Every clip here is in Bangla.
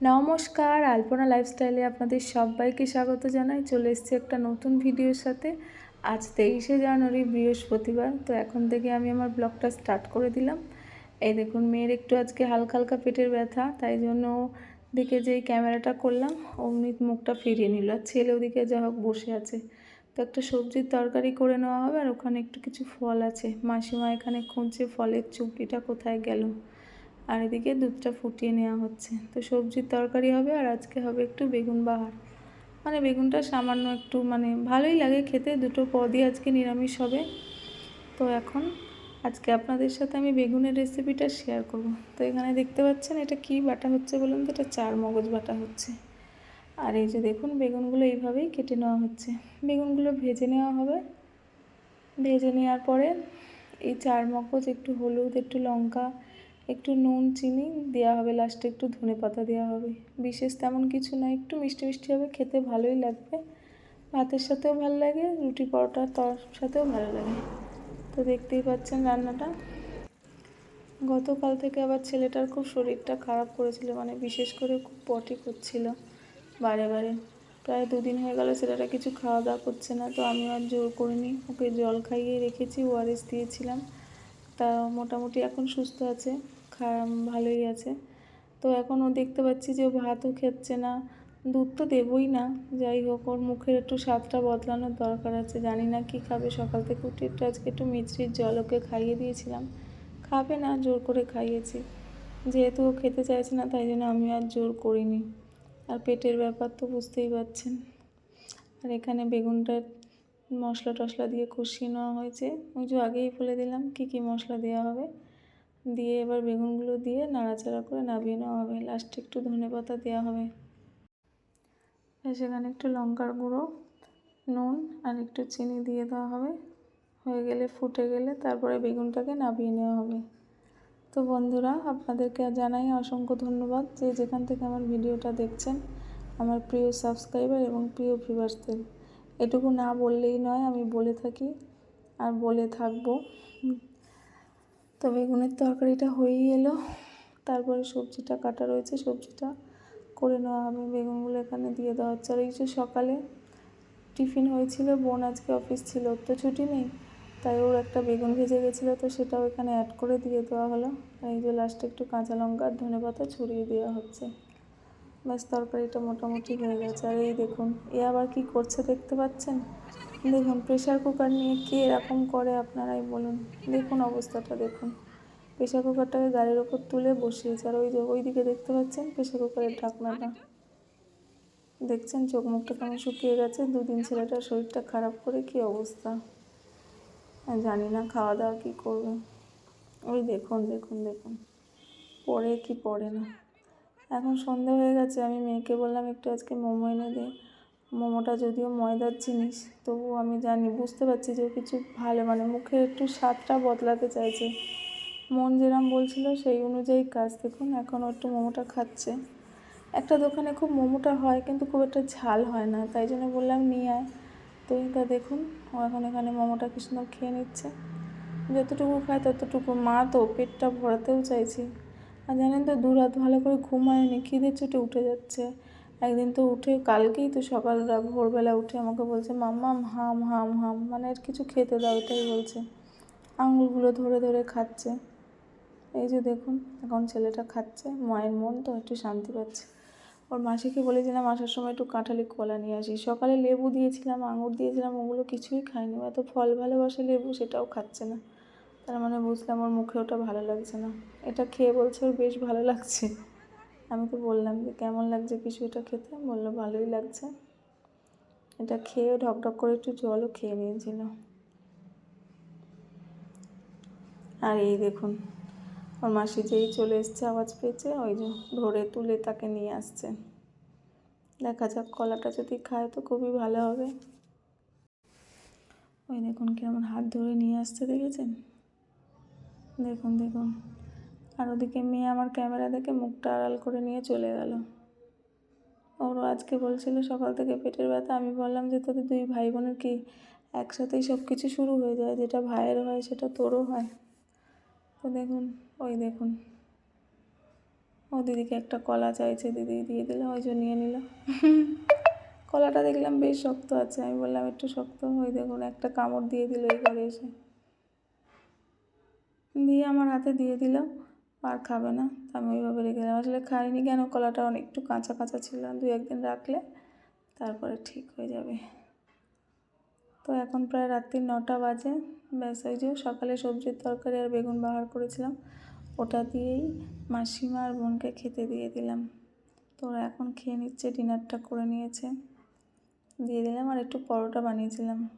নমস্কার, আলপনা লাইফস্টাইলে আপনাদের সবাইকে স্বাগত জানাই। চলে এসেছি একটা নতুন ভিডিওর সাথে। আজ তেইশে জানুয়ারি, বৃহস্পতিবার। তো এখন থেকে আমি আমার ব্লগটা স্টার্ট করে দিলাম। এই দেখুন, মেয়ের একটু আজকে হালকা হালকা পেটের ব্যথা, তাই জন্য দিকে যেই ক্যামেরাটা করলাম অমনি মুখটা ফিরিয়ে নিল। আর ছেলে ওদিকে যা হোক বসে আছে। তো একটা সবজির তরকারি করে নেওয়া হবে আর ওখানে একটু কিছু ফল আছে। মাসিমা এখানে খুঁজছে ফলের চুপড়িটা কোথায় গেল। আর এদিকে দুধটা ফুটিয়ে নেওয়া হচ্ছে। তো সবজির তরকারি হবে আর আজকে হবে একটু বেগুন বাহার। মানে বেগুনটা সামান্য একটু মানে ভালোই লাগে খেতে, দুটো পদই আজকে নিরামিষ হবে। তো এখন আজকে আপনাদের সাথে আমি বেগুনের রেসিপিটা শেয়ার করব। তো এখানে দেখতে পাচ্ছেন এটা কি বাটা হচ্ছে বলুন তো? এটা চার মগজ বাটা হচ্ছে। আর এই যে দেখুন, বেগুনগুলো এইভাবেই কেটে নেওয়া হচ্ছে। বেগুনগুলো ভেজে নেওয়া হবে। ভেজে নেওয়ার পরে এই চার মগজ, একটু হলুদ, একটু লঙ্কা, একটু নুন, চিনি দেওয়া হবে। লাস্টে একটু ধনে পাতা দেওয়া হবে। বিশেষ তেমন কিছু না, একটু মিষ্টি মিষ্টি হবে, খেতে ভালোই লাগবে। ভাতের সাথেও ভালো লাগে, রুটি পরোটার তর, সাথেও ভালো লাগে। তো দেখতেই পাচ্ছেন রান্নাটা। গতকাল থেকে আবার ছেলেটার খুব শরীরটা খারাপ করেছিল মানে বিশেষ করে খুব পটি করছিল। বারে বারে। প্রায় দুদিন হয়ে গেল ছেলেটা কিছু খাওয়া দাওয়া করছে না, তো আমি আর জোর করিনি। ওকে জল খাইয়ে রেখেছি, ওআরএস দিয়েছিলাম। তা মোটামুটি এখন সুস্থ আছে ভালোই আছে। তো এখন ও দেখতে পাচ্ছি যে ও ভাতও খেচ্ছে না। দুধ তো দেবই না, যাই হোক, ওর মুখের একটু স্বাদটা বদলানোর দরকার আছে। জানি না কি খাবে, সকাল থেকে উঠে একটু আজকে একটু মিছরির জল ওকে খাইয়ে দিয়েছিলাম। খাবে না, জোর করে খাইয়েছি। যেহেতু ও খেতে চাইছে না, তাই জন্য আমি আর জোর করিনি। আর পেটের ব্যাপার তো বুঝতেই পারছেন। আর এখানে বেগুনটা মশলা টশলা দিয়ে কষিয়ে নেওয়া হয়েছে। ওই যে আগেই বলে দিলাম, কি কি মশলা দেওয়া হবে। দিয়ে এবার বেগুনগুলো দিয়ে নাড়াচাড়া করে নামিয়ে নেওয়া হবে। লাস্টে একটু ধনে পাতা দেওয়া হবে। সেখানে একটু লঙ্কার গুঁড়ো, নুন আর একটু চিনি দিয়ে দেওয়া হবে। হয়ে গেলে, ফুটে গেলে তারপরে বেগুনটাকে নামিয়ে নেওয়া হবে। তো বন্ধুরা, আপনাদেরকে জানাই অসংখ্য ধন্যবাদ যে যেখান থেকে আমার ভিডিওটা দেখছেন, আমার প্রিয় সাবস্ক্রাইবার এবং প্রিয় ভিউয়ার্সদের। এটুকু না বললেই নয়, আমি বলে থাকি আর বলে থাকব। তো বেগুনের তরকারিটা হয়েই এলো, তারপরে সবজিটা কাটা রয়েছে, সবজিটা করে নেওয়া হবে। বেগুনগুলো এখানে দিয়ে দেওয়া হচ্ছে। আর এই যে সকালে টিফিন হয়েছিল, বোন আজকে অফিস ছিল, তো ছুটি নেই। তাই ওর একটা বেগুন ভেজে গেছিল, তো সেটাও এখানে অ্যাড করে দিয়ে দেওয়া হলো। এই যে লাস্টে একটু কাঁচা লঙ্কা আর ধনে পাতা ছড়িয়ে দেওয়া হচ্ছে। ব্যাস, তরকারিটা মোটামুটি হয়ে গেছে। আর এই দেখুন, এ আবার কি করছে দেখতে পাচ্ছেন? দেখুন প্রেশার কুকার নিয়ে কে এরকম করে আপনারাই বলুন। দেখুন অবস্থাটা, দেখুন। প্রেশার কুকারটাকে গাড়ির ওপর তুলে বসিয়েছে। আর ওই যে ওই দিকে দেখতে পাচ্ছেন প্রেশার কুকারের ঢাকনাটা? দেখছেন? চোখ মুখটা কেমন শুকিয়ে গেছে। দুদিন ছেলেটার শরীরটা খারাপ করে কি অবস্থা? জানি না খাওয়া দাওয়া কী করবে। ওই দেখুন দেখুন দেখুন। পড়ে কি পড়ে না। এখন সন্ধে হয়ে গেছে, আমি মেয়েকে বললাম, একটু আজকে মোমো এনে দে। মোমোটা যদিও ময়দার জিনিস, তবুও আমি জানি, বুঝতে পারছি যে কিছু ভালো মানে মুখে একটু স্বাদটা বদলাতে চাইছে। মন যেরম বলছিল, সেই অনুযায়ী কাজ। দেখুন, এখন একটু মোমোটা খাচ্ছে। একটা দোকানে খুব মোমোটা হয়, কিন্তু খুব একটা ঝাল হয় না। তাই জন্য বললাম, নিয়ে আয়। তো এটা দেখুন, ও এখন এখানে মোমোটা কি সুন্দর খেয়ে নিচ্ছে। যতটুকু খায় ততটুকু। মা তো পেটটা ভরাতেও চাইছি। আর জানেন তো দু রাত ভালো করে ঘুমায়নি খিদে চুটে উঠে যাচ্ছে। একদিন তো উঠে, কালকেই তো সকালরা ভোরবেলা উঠে আমাকে বলছে মাম্মাম হাম হাম হাম। মানে আর কিছু খেতে দাও, এটাই বলছে। আঙুলগুলো ধরে ধরে খাচ্ছে। এই যে দেখুন, এখন ছেলেটা খাচ্ছে, মায়ের মন তো একটু শান্তি পাচ্ছে। ওর মাসিকে বলেছিলাম আসার সময় একটু কাঁঠালি কলা নিয়ে আসি। সকালে লেবু দিয়েছিলাম, আঙুর দিয়েছিলাম, ওগুলো কিছুই খায়নি এত ফল ভালোবাসে লেবু, সেটাও খাচ্ছে না। তার মানে বুঝলাম ওর মুখে ওটা ভালো লাগছে না। এটা খেয়ে বলছে ওর বেশ ভালো লাগছে। আমি তো বললাম যে, কেমন লাগছে কিছু এটা খেতে? বলল ভালোই লাগছে। এটা খেয়ে ঢকঢক করে একটু জলও খেয়ে নিয়েছিল। আর এই দেখুন ওর মাসি যেই চলে এসছে আওয়াজ পেয়েছে, ওই যে ধরে তুলে তাকে নিয়ে আসছে। দেখা যাক কলাটা যদি খায় তো খুবই ভালো হবে। ওই দেখুন কেমন হাত ধরে নিয়ে আসছে, দেখেছেন? দেখুন দেখুন। আর ওদিকে মেয়ে আমার ক্যামেরা দেখে মুখটা আড়াল করে নিয়ে চলে গেল। ওরও আজকে বলছিল সকাল থেকে পেটের ব্যথা। আমি বললাম যে তোদের দুই ভাই বোনের কি একসাথেই সব কিছু শুরু হয়ে যায়? যেটা ভাইয়ের হয় সেটা তোরও হয়। তো দেখুন ওই দেখুন। ও দিদিকে একটা কলা চাইছে, দিদি দিয়ে দিল, ওই জন্য নিয়ে নিল। কলাটা দেখলাম বেশ শক্ত আছে, আমি বললাম একটু শক্ত, ওই দেখুন, একটা কামড় দিয়ে দিল এই ঘরে এসে। দিয়ে আমার হাতে দিয়ে দিল, আর খাবে না আমি ওইভাবে রেখে দিলাম। আসলে খাইনি কেন, কলাটা অনেক একটু কাঁচা কাঁচা ছিল, দু একদিন রাখলে তারপরে ঠিক হয়ে যাবে। তো এখন প্রায় রাত্রি নটা বাজে, ব্যাস ওই যে সকালে সবজির তরকারি আর বেগুন বাহার করেছিলাম। ওটা দিয়েই মাসিমা আর বোনকে খেতে দিয়ে দিলাম। তো ওরা এখন খেয়ে নিচ্ছে, ডিনারটা করে নিয়েছে। দিয়ে দিলাম আর একটু পরোটা বানিয়েছিলাম।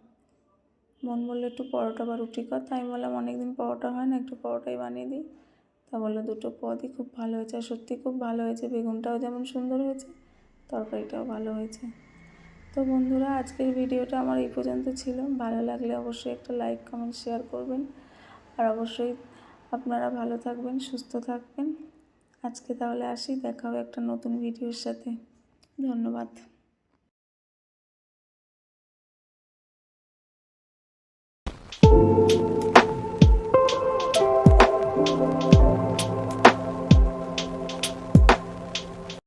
বোন বলল, একটু পরোটা বা রুটি কর। তাই বললাম, অনেকদিন পরোটা হয় না, একটু পরোটাই বানিয়ে দিই। তা বলল, দুটো পদই খুব ভালো হয়েছে। আর সত্যি খুব ভালো হয়েছে, বেগুনটাও যেমন সুন্দর হয়েছে, তরকারিটাও ভালো হয়েছে। তো বন্ধুরা, আজকের ভিডিওটা আমার এই পর্যন্ত ছিল। ভালো লাগলে অবশ্যই একটা লাইক, কমেন্ট, শেয়ার করবেন। আর অবশ্যই আপনারা ভালো থাকবেন, সুস্থ থাকবেন। আজকে তাহলে আসি, দেখা হবে একটা নতুন ভিডিওর সাথে। ধন্যবাদ। Thank